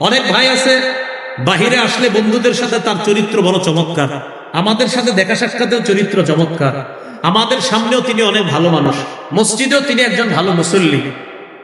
অনেক ভাই আছে, বাহিরে আসলে বন্ধুদের সাথে তার চরিত্র বড় চমৎকার। আমাদের সাথে দেখা সাক্ষাতেও চরিত্র চমৎকার। আমাদের সামনেও তিনি অনেক ভালো মানুষ। মসজিদেও তিনি একজন ভালো মুসল্লি।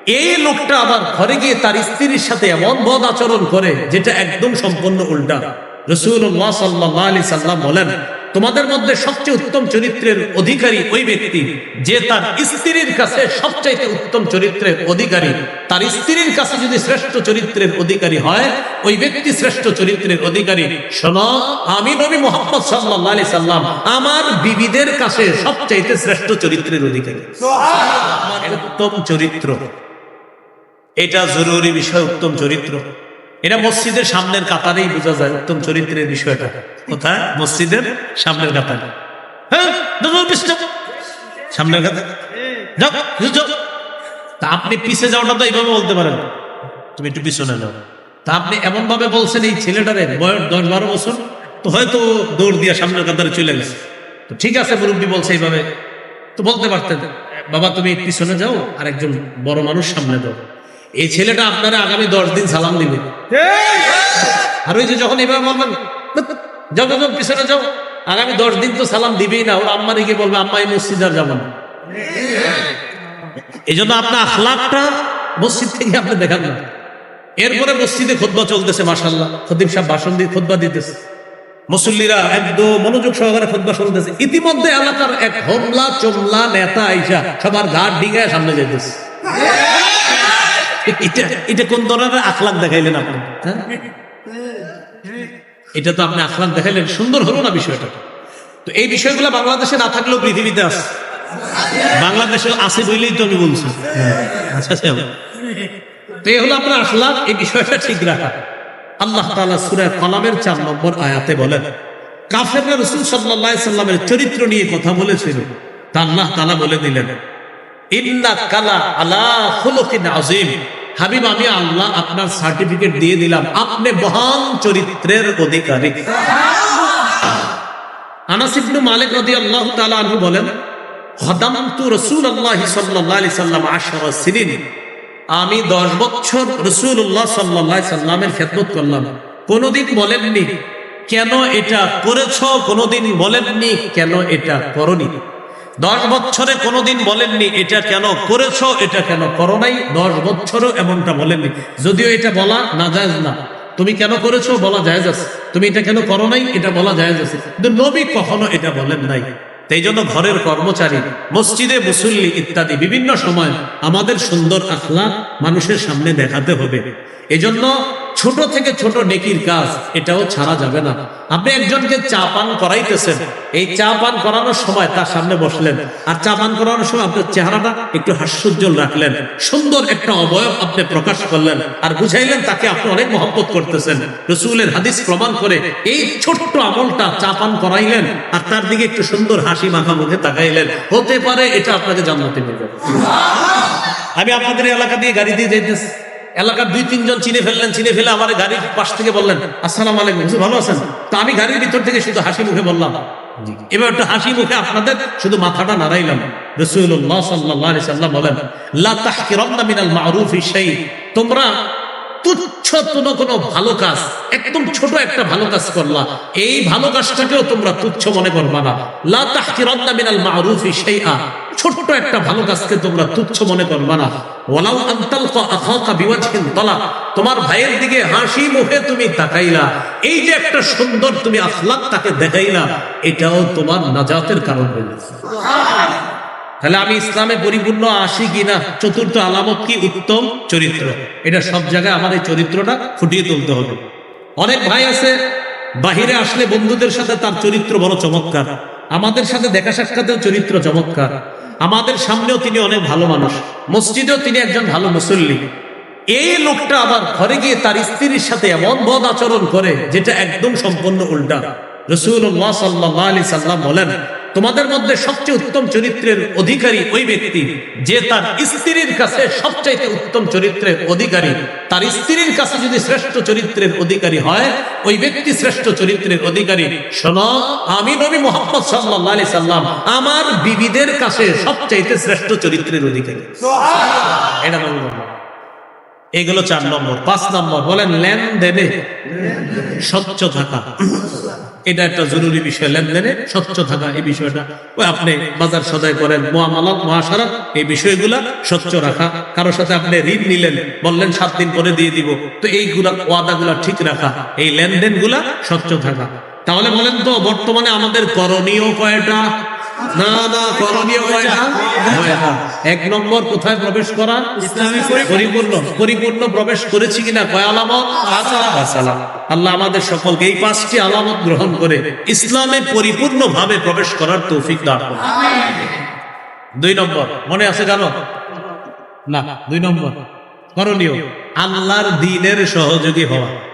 এই লোকটা আবার ঘরে গিয়ে তার স্ত্রীর সাথে এমন বদ আচরণ করে, যেটা একদম সম্পূর্ণ উল্টা। রসুল্লাহ সাল্লাহ আলি সাল্লাম বলেন তোমাদের মধ্যে সবচেয়ে উত্তম চরিত্রের অধিকারী ওই ব্যক্তি যে তার স্ত্রীর কাছে সবচাইতে উত্তম চরিত্রের অধিকারী। তার স্ত্রীর কাছে যদি শ্রেষ্ঠ চরিত্রের অধিকারী হয় ওই ব্যক্তি শ্রেষ্ঠ চরিত্রের অধিকারী। শোনো আমি নবী মোহাম্মদ সাল্লাহ আলি সাল্লাম আমার বিবিদের কাছে সবচাইতে শ্রেষ্ঠ চরিত্রের অধিকারী। উত্তম চরিত্র। এটা জরুরি বিষয় উত্তম চরিত্র। এটা মসজিদের সামনের কাতারেই বোঝা যায় উত্তম চরিত্রের বিষয়টা। কোথায় মসজিদের সামনের কাতারে। হ্যাঁ। সামনের কাতার। তা আপনি পিছে যাওয়াটা তো এইভাবে বলতে পারেন। তুমি একটু পিছনে যাও তা আপনি এমন ভাবে বলছেন এই ছেলেটারে, বয়স দশ বারো বছর, তো হয়তো দৌড় দিয়ে সামনের কাতারে চলে গেছে। তো ঠিক আছে, মুরব্বী বলছে এইভাবে। তো বলতে পারতেন, বাবা, তুমি পিছনে যাও আর একজন বড় মানুষ সামনে দাও। এই ছেলেটা আপনারা আগামী দশ দিন সালাম দিবে। আর ওই যে যখন এইভাবে বলবেন, যাও যাও পিছনে যাও। আগামী দশ দিন তো সালাম দিবেই না, ওর আম্মারে গিয়ে বলবে, আম্মা এই মসজিদ আর যাবেন এই জন্য আপনার আখলাকটা মসজিদ থেকে আপনি দেখান না। এরপরে মসজিদে খোদবা চলতেছে মাসাল্লাহ খদিব সাহেব ভাষণ দিয়ে খোদবা দিতেছে। মুসল্লিরা একদম মনোযোগ সহকারে খোদবা শুনতেছে। ইতিমধ্যে এলাকার এক হোমলা চোমলা নেতা আইসা সবার ঘাট ডিঙায় সামনে যাইতেছে। এটা এটা কোন ধরনের আখলাক দেখাইলেন আপনি? হ্যাঁ? এটা তো আপনি আখলাক দেখাইলেন, সুন্দর হলো না বিষয়টা? তো এই বিষয়গুলো বাংলাদেশে না থাকলেও পৃথিবীতে আছে। বাংলাদেশে আছে বলেই তো আমি বলছি। আচ্ছা আচ্ছা। তো এই হলো আপনার আখলাক, এই বিষয়টা ঠিক রাখা। আল্লাহ তাআলা সূরা কলামের চার নম্বর আয়াতে বলেন, কাফেররা রাসূল আলাইহি সাল্লামের চরিত্র নিয়ে কথা বলেছিল। তা আল্লাহ তাআলা বলে দিলেন ইন্না কালা আলা খুলুকিন আযীম। হাবিব, আমি আল্লাহ আপনার সার্টিফিকেট দিয়ে দিলাম। আপনি মহান চরিত্রের অধিকারী। আনাস ইবনে মালিক রাদিয়াল্লাহু তাআলা আনহু বলেন সাল্লাম 10 সিনিন। আমি 10 বছর রাসূলুল্লাহ সাল্লাল্লাহু সাল্লামের খেদমত করলাম। কোনদিন বলেননি, কেন এটা করেছ? কোনদিন বলেননি, কেন এটা করনি? দশ বছরে কোনোদিন বলেননি, এটা কেন করেছ, এটা কেন করো নাই? দশ বছরও এমনটা বলেননি। যদিও এটা বলা না যায় না। তুমি কেন করেছ বলা যায় আছে। তুমি এটা কেন করো নাই, এটা বলা যায় আছে। কিন্তু নবী কখনো এটা বলেন নাই। তাই জন্য ঘরের কর্মচারী, মসজিদে মুসল্লি ইত্যাদি বিভিন্ন সময় আমাদের সুন্দর আখলা মানুষের সামনে দেখাতে হবে। এজন্য ছোট থেকে ছোট নেকির কাজ এটাও ছাড়া যাবে না। আপনি একজনকে চা পান করাইতেছেন এই চা পান করানোর সময় তার সামনে বসলেন। আর চা পান করানোর সময় আপনার চেহারাটা একটু হাস্যোজ্জ্বল রাখলেন। সুন্দর একটা অবয়ব আপনি প্রকাশ করলেন আর বুঝাইলেন তাকে আপনি অনেক মহব্বত করতেছেন। রসুলের হাদিস প্রমাণ করে এই ছোট্ট আমলটা চা পান করাইলেন আর তার দিকে একটু সুন্দর হাসি মাখা মুখে তাকাইলেন। হতে পারে এটা আপনাকে জান্নাতে নিয়ে যাবে। আমি আপনাদের এলাকা দিয়ে গাড়ি দিয়ে যাইতেছি। এলাকার দুই তিনজন চিনে ফেললেন চিনে ফেলে আমার গাড়ির পাশ থেকে বললেন আসসালাম আলাইকুম ভালো আছেন? তা আমি গাড়ির ভিতর থেকে শুধু হাসি মুখে বললাম। এবার একটু হাসি মুখে আপনাদের শুধু মাথাটা নাড়াইলাম। রসুল্লাহ সাল্লাহ সাল্লাম বলেন লা তাহকিরান্না মিনাল মারুফি শাই তোমরা তুচ্ছ কোনো ভালো কাজ, একদম ছোট একটা ভালো কাজ করলা। এই ভালো কাজটাকেও তোমরা তুচ্ছ মনে করবা না। একটা ভালো কাজকে তোমরা তুচ্ছ মনে তোমার ভাইয়ের দিকে হাসি মুখে তুমি তাকাইলা। এই যে একটা সুন্দর তুমি আখলাক তাকে দেখাইলা, এটাও তোমার নাজাতের কারণ হয়ে গেছে তাহলে আমি ইসলামে পরিপূর্ণ আসি কিনা চতুর্থ আলামত কি? উত্তম চরিত্র। এটা সব জায়গায় এই চরিত্রটা ফুটিয়ে তুলতে হবে। অনেক ভাই আছে, বাহিরে আসলে বন্ধুদের সাথে তার চরিত্র বড় চমৎকার। আমাদের সাথে দেখা সাক্ষাতেও চরিত্র চমৎকার। আমাদের সামনেও তিনি অনেক ভালো মানুষ। মসজিদেও তিনি একজন ভালো মুসল্লি। এই লোকটা আবার ঘরে গিয়ে তার স্ত্রীর সাথে এমন বদ আচরণ করে, যেটা একদম সম্পূর্ণ উল্টা। রসুল্লাহ সাল্লাহ আলি সাল্লাম বলেন তোমাদের মধ্যে সবচেয়ে উত্তম চরিত্রের অধিকারী ওই ব্যক্তি যে তার স্ত্রীর কাছে সবচাইতে উত্তম চরিত্রের অধিকারী। তার স্ত্রীর কাছে যদি শ্রেষ্ঠ চরিত্রের অধিকারী হয় ওই ব্যক্তি শ্রেষ্ঠ চরিত্রের অধিকারী। শোনো আমি নবী মোহাম্মদ সাল্লাহ আলি সাল্লাম আমার বিবিদের কাছে সবচাইতে শ্রেষ্ঠ চরিত্রের অধিকারী। এটা এগুলো চার নম্বর। পাঁচ নম্বর বলেন লেনদেনে স্বচ্ছ থাকা। এটা একটা জরুরি বিষয়, লেনদেনে স্বচ্ছ থাকা, এই বিষয়টা। ওই আপনি বাজার সদাই করেন, মহামালাত, মহাসারাত, এই বিষয়গুলা স্বচ্ছ রাখা। কারোর সাথে আপনি ঋণ নিলেন, বললেন সাত দিন পরে দিয়ে দিব। তো এইগুলা ওয়াদাগুলা ঠিক রাখা, এই লেনদেনগুলা স্বচ্ছ থাকা। তাহলে বলেন তো, বর্তমানে আমাদের করণীয় কয়টা? না না করণীয় কয়টা কয়টা? এক নম্বর কোথায় প্রবেশ করা? পরিপূর্ণ। পরিপূর্ণ। প্রবেশ করেছি কিনা? কয় আলামত? আসালাম। আল্লাহ আমাদের সকলকে এই পাঁচটি আলামত গ্রহণ করে ইসলামে পরিপূর্ণ ভাবে প্রবেশ করার তৌফিক দান করুন। দুই নম্বর। মনে আছে কেন না দুই নম্বর। করণীয়। আল্লাহর দিনের সহযোগী হওয়া।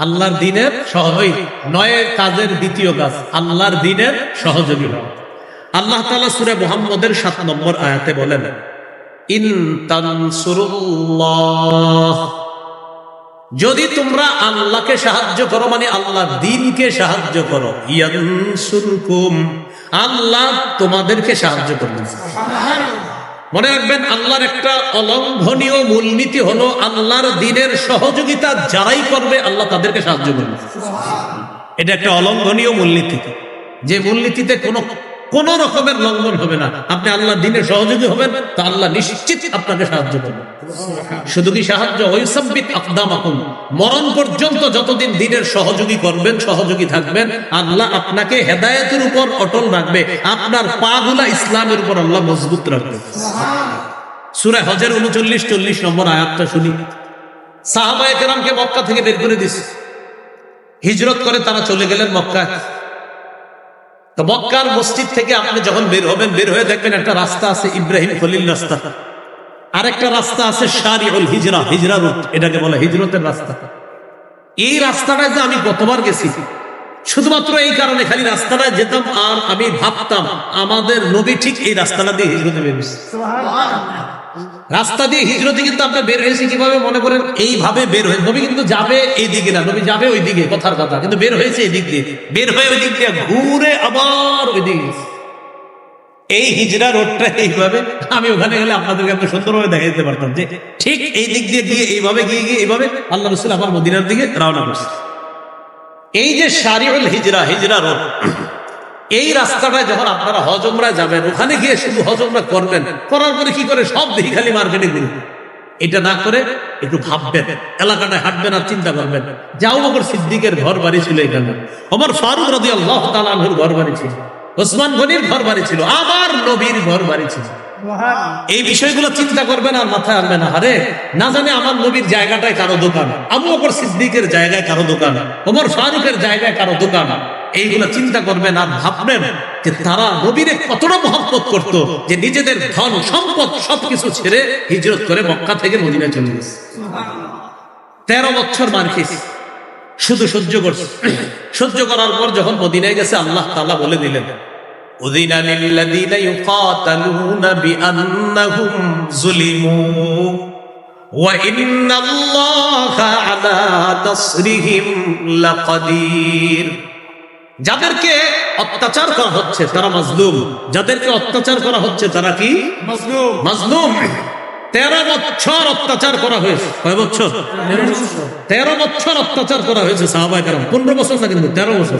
আল্লাহর দিনের সহযোগী। নয় কাজের দ্বিতীয় কাজ, আল্লাহর দিনের সহযোগী হওয়া। আল্লাহ তালা সুরে মোহাম্মদের সাত নম্বর আয়াতে বলেন যদি তোমরা আল্লাহকে সাহায্য করো মানে আল্লাহর দিনকে সাহায্য করো আল্লাহ তোমাদেরকে সাহায্য করবেন। মনে রাখবেন আল্লাহর একটা অলঙ্ঘনীয় মূলনীতি হলো আল্লাহর দিনের সহযোগিতা যারাই করবে আল্লাহ তাদেরকে সাহায্য করবে। এটা একটা অলঙ্ঘনীয় মূলনীতি। যে মূলনীতিতে কোনো কোন রকমের লঙ্ঘন হবে না। আপনি আল্লাহ দিনের সহযোগী হবেন, তা আল্লাহ নিশ্চিত আপনাকে সাহায্য করবেন শুধু কি সাহায্য? ওইসাব্বিত আকদামাকুম। মরণ পর্যন্ত যতদিন দিনের সহযোগী করবেন, সহযোগী থাকবেন, আল্লাহ আপনাকে হেদায়েতের উপর অটল রাখবে। আপনার পাগুলা ইসলামের উপর আল্লাহ মজবুত রাখবে। সূরা হজের উনচল্লিশ, চল্লিশ নম্বর আয়াতটা শুনি। সাহাবায়ে কেরামকে মক্কা থেকে বের করে দিছে। হিজরত করে তারা চলে গেলেন মক্কা মক্কার মসজিদ থেকে আপনি যখন বের হবেন, বের হয়ে দেখবেন একটা রাস্তা আছে ইব্রাহিম খলিল রাস্তা। আরেকটা রাস্তা আছে শারিউল হিজরা হিজরা রুট, এটাকে বলে হিজরতের রাস্তা। এই রাস্তাটায় যে আমি কতবার গেছি, শুধুমাত্র এই কারণে খালি রাস্তাটায় যেতাম আর আমি ভাবতাম, আমাদের নবী ঠিক এই রাস্তাটা দিয়ে হিজরতে বেরিয়েছে রাস্তা দিয়ে হিজরতে কিন্তু আপনার বের হয়েছে কীভাবে? মনে করেন এইভাবে বের হয়ে নবী কিন্তু যাবে এই দিকে না, নবী যাবে ওই দিকে কথার কথা। কিন্তু বের হয়েছে এই দিক দিয়ে। বের হয়ে ওই দিক দিয়ে ঘুরে আবার ওই দিকে এই হিজরা রোডটা এইভাবে, আমি ওখানে গেলে আপনাদেরকে এত সুন্দরভাবে দেখা দিতে পারতাম যে ঠিক এই দিক দিয়ে গিয়ে, এইভাবে গিয়ে গিয়ে, এইভাবে আল্লাহ রসুল আমার মদিনার দিকে রওনা করছে। এই যে শারিউল হিজরা হিজরা রোড এই রাস্তাটা যখন আপনারা হজমরা যাবেন, ওখানে গিয়ে শুধু হজমরা করবেন, করার পরে কি করে? সব দিকে খালি মার্কেটে দিন এটা না করে একটু ভাববেন, এলাকাটায় হাঁটবেন আর চিন্তা করবেন। যাও বকর সিদ্দিকের ঘর বাড়ি ছিল এখানে। আমার ফারুক রাজি আল্লাহ তালাহুর ঘর বাড়ি ছিল। ওসমান গনির ঘর বাড়ি ছিল। আবার নবীর ঘর বাড়ি ছিল। এই বিষয়গুলো চিন্তা করবেন আর মাথায় আনবে না। আরে, না জানে আমার নবীর জায়গাটায় কারও দোকান। আবু বকর সিদ্দিকের জায়গায় কারও দোকান। ওমর ফারুকের জায়গায় কারও দোকান। এইগুলো চিন্তা করবেন আর ভাববেন যে তারা নবীরে কতটা মহব্বত করত, যে নিজেদের ধন, সম্পদ সবকিছু ছেড়ে হিজরত করে মক্কা থেকে মদিনায় চলে গেছে। তেরো বছর মার্কিস। শুধু সহ্য করছে। সহ্য করার পর যখন মদিনায় গেছে, আল্লাহ তালা বলে দিলেন أذن للذين يقاتلون بأنهم ظلموا وإن الله على نصرهم لقدير যাদেরকে অত্যাচার করা হচ্ছে তারা মাজলুম যাদেরকে অত্যাচার করা হচ্ছে তারা কি মজলুম মাজলুম তেরো বছর অত্যাচার করা হয়েছে কয় বছর তেরো বছর অত্যাচার করা হয়েছে সাহাবাই কারণ পনেরো বছর না কিন্তু তেরো বছর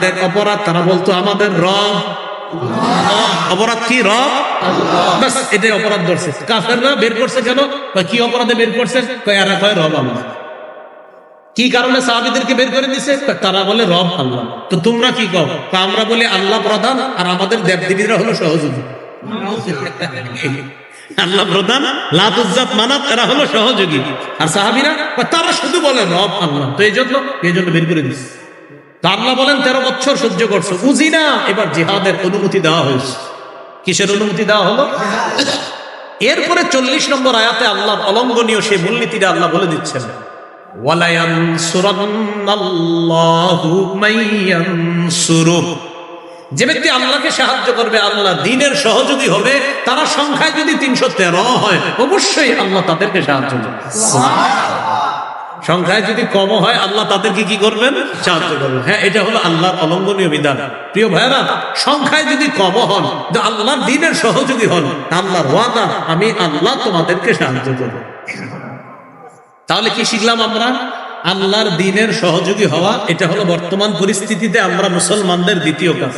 তাদের অপরাধ? তারা বলতো আমাদের রব। অপরাধ কি রব? এটাই অপরাধ ধরছে। কাফেররা বের করছে কেন? কি অপরাধে বের করছে? কয় রব কি কারণে সাহাবিদেরকে বের করে দিছে? তারা বলে রব আল্লাহ। তো তোমরা কি কও? আমরা বলি আল্লাহ প্রধান আর আমাদের দেবদেবীরা হলো সহযোগী। আল্লাহ প্রধান লাতুজ্জাত মানাত এরা হলো সহযোগী। আর সাহাবিরা তারা শুধু বলে রব আল্লাহ। তো এই জন্য এই জন্য বের করে দিচ্ছে আল্লাহ বলেন, তেরো বছর সহ্য করছ। বুঝি না? এবার জিহাদের অনুমতি দেওয়া হয়েছে। কিসের অনুমতি দেওয়া হলো? এরপরে চল্লিশ নম্বর আয়াতে আল্লাহর অলঙ্ঘনীয় সেই মূলনীতিটা আল্লাহ বলে দিচ্ছেন। যে ব্যক্তি আল্লাহকে সাহায্য করবে, আল্লাহ দিনের সহযোগী হবে, তারা সংখ্যায় যদি তিনশো তেরো হয়, অবশ্যই আল্লাহ তাদেরকে সাহায্য করবে। সংখ্যায় যদি কম হয়, আল্লাহ তাদেরকে কি করবেন? সাহায্য করবেন। হ্যাঁ এটা হলো আল্লাহর অলঙ্ঘনীয় বিধান। প্রিয় ভাইরা সংখ্যায় যদি কম হন আল্লাহর দিনের সহযোগী হন আল্লাহর ওয়াদা, আমি আল্লাহ তোমাদেরকে সাহায্য করব। তাহলে কি শিখলাম আমরা? আল্লাহর দিনের সহযোগী হওয়া, এটা হলো বর্তমান পরিস্থিতিতে আমরা মুসলমানদের দ্বিতীয় কাজ।